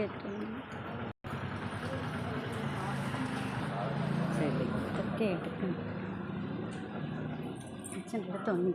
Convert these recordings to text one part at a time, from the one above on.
എത്രയാണ്? ഇതൊക്കെ എടുക്കണം അച്ഛന്റെ അടുത്തൊന്നും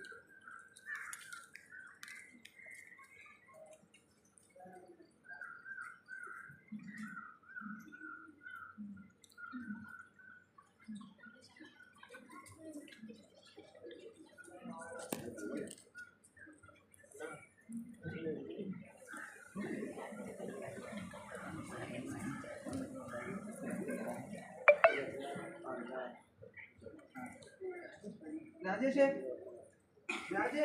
哪件先？哪件？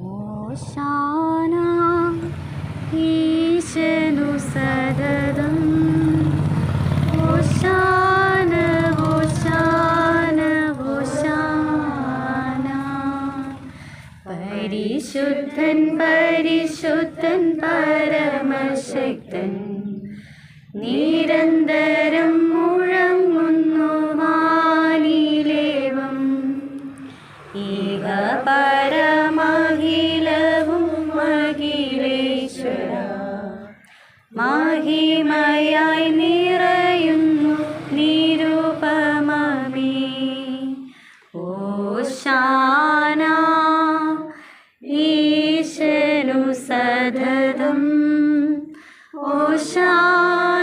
我先。പരിശുദ്ധൻ പരിശുദ്ധൻ പരമശക്തൻ. നിരന്തരം മുഴങ്ങുന്നു മാനിലേവം ഏക പരമഖിലവും മഹിളേശ്വര. മഹിമയായി നിറയുന്നു നിരുപമമേ. ഓ ഈശനു 我想